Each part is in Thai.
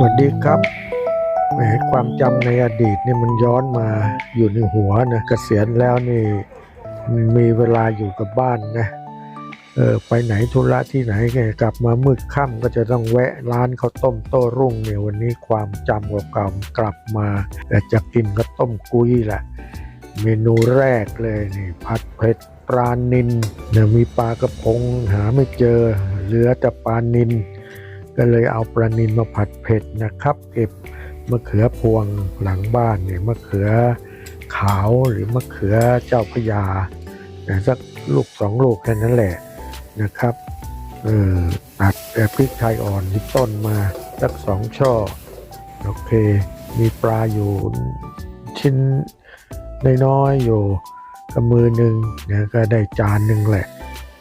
สวัสดีครับแหมความจำในอดีตนี่มันย้อนมาอยู่ในหัวนะเกษียณแล้วนี่มีเวลาอยู่กับบ้านนะเออไปไหนธุระที่ไหนแกกลับมามืดค่ำก็จะต้องแวะร้านข้าวต้มโต้รุ่งเนี่ยวันนี้ความจำเก่าๆกลับมาแต่จะกินก็ต้มกุ้ยแหละเมนูแรกเลยนี่ผัดเผ็ดปลานินเนี่ยมีปลากระพงหาไม่เจอเหลือแต่ปลานิน ก็เลยเอาปลานินมาผัดเผ็ดนะครับ เก็บมะเขือพวงหลังบ้านเนี่ยมะเขือขาวหรือมะเขือเจ้าพระยาสักลูกสองลูกแค่นั้นแหละนะครับเออตัดแต่พริกไทยอ่อนที่ต้นมาสักสองช่อโอเค มีปลาอยู่ชิ้นน้อยๆอยู่กับมือหนึ่งนะก็ได้จานหนึ่งแหละ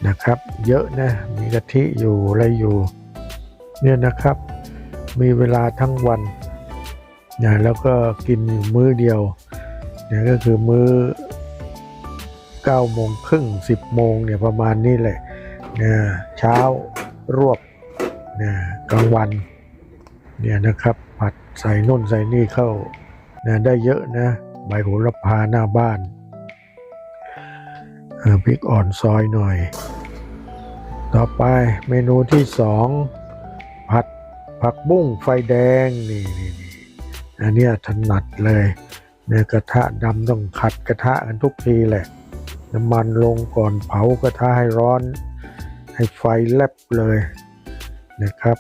นะครับ เยอะนะมีกะทิอยู่อะไรอยู่ เนี่ยนะครับ มีเวลาทั้งวันนะแล้วก็กินอยู่มื้อเดียวเนี่ยก็คือมื้อ9โมงครึ่ง10 โมงเนี่ยประมาณนี้แหละนะเช้ารวบนะกลางวันเนี่ยนะครับผัดใส่นุ่นใส่นี่เข้านะได้เยอะนะใบโหระพาหน้าบ้านเออพริกอ่อนซอยหน่อย ต่อไปเมนูที่สอง ผักบุ้งไฟแดงนี่นี่นี่อันนี้ถนัดเลยในกระทะดำต้องขัดกระทะกันทุกทีแหละ น้ำมันลงก่อนเผากระทะให้ร้อน ให้ไฟแลบเลยนะครับ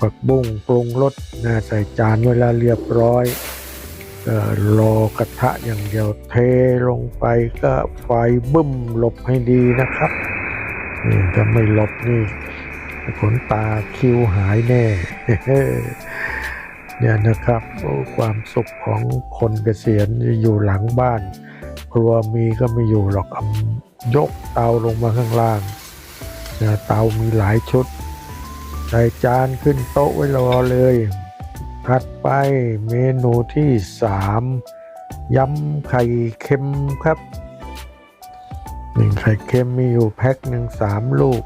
ผักบุ้งปรุงรสนะใส่จานเวลาเรียบร้อยก็รอกระทะอย่างเดียวเทลงไปก็ไฟบึ้มหลบให้ดีนะครับนี่ถ้าไม่หลบนี่ ขนตาคิ้วหายแน่เนี่ยนะครับความสุขของคนเกษียณอยู่หลังบ้าน ครัวมีก็ไม่อยู่หรอกยกเตาลงมาข้างล่างนะเตามีหลายชุดใส่จานขึ้นโต๊ะไว้รอเลยถัดไปเมนูที่สามยำไข่เค็มครับหนึ่งไข่เค็มมีอยู่แพ็คหนึ่งสามลูก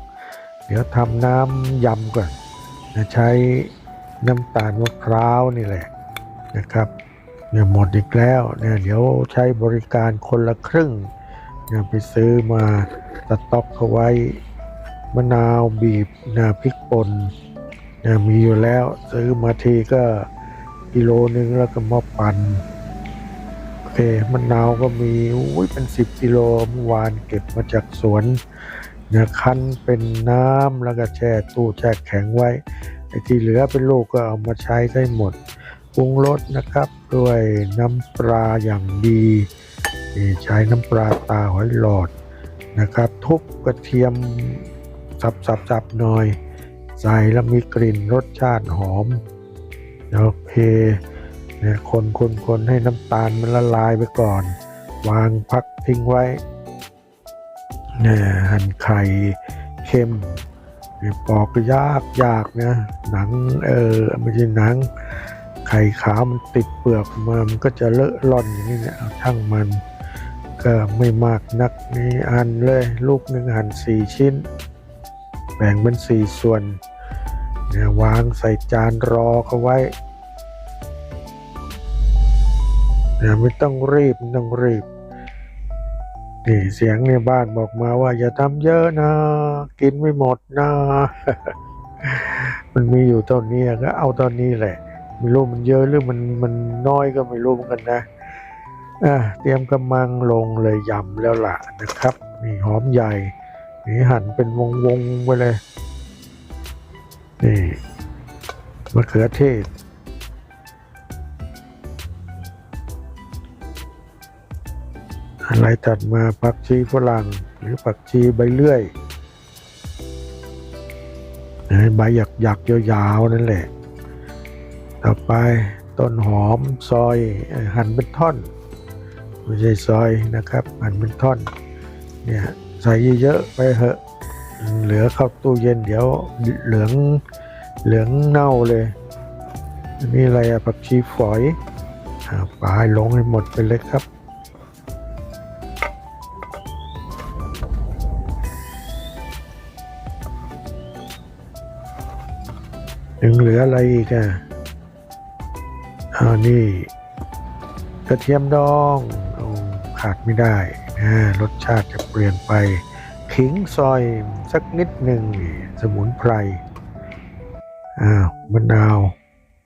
เดี๋ยวทำน้ำยำก่อนนะใช้น้ำตาลมะพร้าวนี่แหละนะครับเนี่ยหมดอีกแล้วเนี่ยเดี๋ยวใช้บริการคนละครึ่งเนี่ยไปซื้อมาสต็อกเอาไว้มะนาวบีบนะพริกป่นเนี่ยมีอยู่แล้วซื้อมาทีก็กิโลนึงแล้วก็มาปั่นโอเคมะนาวก็มีอุ้ยเป็นสิบกิโลเมื่อวานเก็บมาจากสวน นี่ยคั้นเป็นน้ำแล้วก็แช่ตู้แช่แข็งไว้ไอ้ที่เหลือเป็นลูกก็เอามาใช้ได้หมดปรุงรสนะครับด้วยน้ำปลาอย่างดีใช้น้ำปลาตาหอยหลอดนะครับ ทุบกระเทียมสับสับสับหน่อย ใส่แล้วมีกลิ่นรสชาติหอมโอเคเนี่ยคนคนคนให้น้ำตาลมันละลายไปก่อน วางพักทิ้งไว้ เนี่ยหั่นไข่เค็มเปอกก็ยากยากนะหนังเออไม่ใช่หนัง ไข่ขาวมันติดเปลือกมามันก็จะเลอะล่อนอย่างนี้เนี่ยเอาช่างมันก็ไม่มากนักนี่หั่นเลย ลูกหนึ่งหั่นสี่ชิ้น แบ่งเป็นสี่ส่วนเนี่ยวางใส่จานรอเขาไว้เนี่ยไม่ต้องรีบไม่ต้องรีบ นี่เสียงในบ้านบอกมาว่าอย่าทำเยอะนะ กินไม่หมดนะ มันมีอยู่เท่านี้ก็เอาตอนนี้แหละไม่รู้มันเยอะหรือมันมันน้อยก็ไม่รู้เหมือนกันนะอะเตรียมกำมังลงเลยยำแล้วล่ะนะครับนี่หอมใหญ่นี่หั่นเป็นวงวงๆไปเลยนี่มะเขือเทศ อะไรตัดมาผักชีฝรั่งหรือผักชีใบเลื่อยใบหยักหยักๆยาวๆนั่นแหละ ต่อไปต้นหอมซอยหั่นเป็นท่อนไม่ใช่ซอยนะครับ หั่นเป็นท่อน เนี่ยใส่เยอะๆไปเหอะ เหลือเข้าตู้เย็นเดี๋ยวเหลืองเหลืองเน่าเลย นี่อะไรอะผักชีฝอยอ่าปลายลงให้หมดไปเลยครับ ยังเหลืออะไรอีกอะอ่านี่ กระเทียมดองอขาดไม่ได้นะรสชาติจะเปลี่ยนไป ขิงซอยสักนิดหนึ่งสมุนไพรอ้าวมะนาว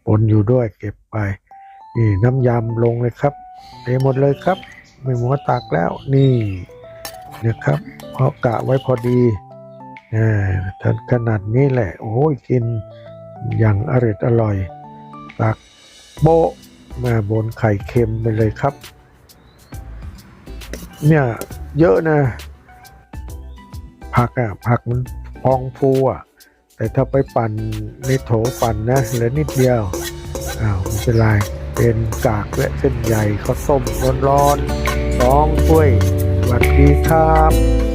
ปนอยู่ด้วยเก็บไป นี่น้ำยำลงเลยครับเทหมดเลยครับ ไม่หมัวตักแล้วนี่นะครับเพราะกะไว้พอดีอ่าท่านขนาดนี้แหละ โอ้ยกิน อย่างอร่อยอร่อยตักโบะมาบนไข่เค็มไปเลยครับ เนี่ยเยอะนะ ผักอะผักมันพองฟูอะ แต่ถ้าไปปั่นในโถปั่นนะเหลือนิดเดียวอ้าวไม่เป็นไรเป็นกากและเส้นใหญ่ข้าวต้มร้อนๆสองถ้วยสวัสดีครับ